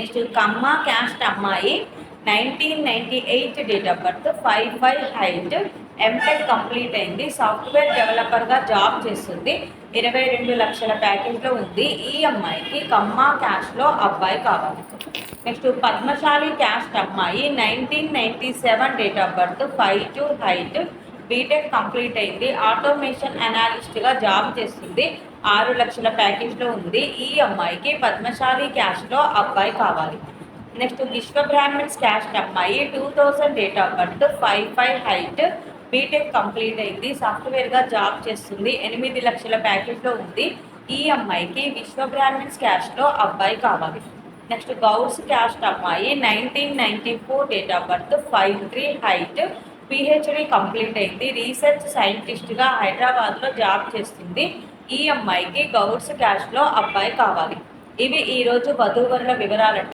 Next Kamma caste అమ్మాయి nineteen ninety eight date of birth five five height M Tech complete అయింది. Software డెవలపర్గా job చేస్తుంది. ఇరవై రెండు లక్షల ప్యాకేజ్లో ఉంది. ఈ అమ్మాయికి కమ్మ క్యాస్ట్లో అబ్బాయి కావాలి. నెక్స్ట్ పద్మశాలి క్యాస్ట్ అమ్మాయి nineteen ninety seven date of birth five two height B Tech complete అయింది. ఆటోమేషన్ అనాలిస్ట్గా జాబ్ చేస్తుంది. ఆరు లక్షల ప్యాకేజ్లో ఉంది. ఈ అమ్మాయికి పద్మశాలి క్యాష్లో అబ్బాయి కావాలి. నెక్స్ట్ విశ్వ బ్రాహ్మణ్స్ క్యాస్ట్ అమ్మాయి two thousand date of birth five five height B Tech complete అయింది. సాఫ్ట్వేర్గా జాబ్ చేస్తుంది. ఎనిమిది లక్షల ప్యాకేజ్లో ఉంది. ఈ అమ్మాయికి విశ్వ బ్రాహ్మణ్స్ క్యాస్ట్లో అబ్బాయి కావాలి. నెక్స్ట్ గౌడ్స్ క్యాస్ట్ అమ్మాయి nineteen ninety four date of birth five three height PhD complete అయింది. రీసెర్చ్ సైంటిస్ట్గా హైదరాబాద్లో జాబ్ చేస్తుంది. ఈ అమ్మాయికి గౌడ్స్ క్యాస్ట్లో అబ్బాయి కావాలి. ఇవి ఈరోజు వధూవరుల వివరాలండి.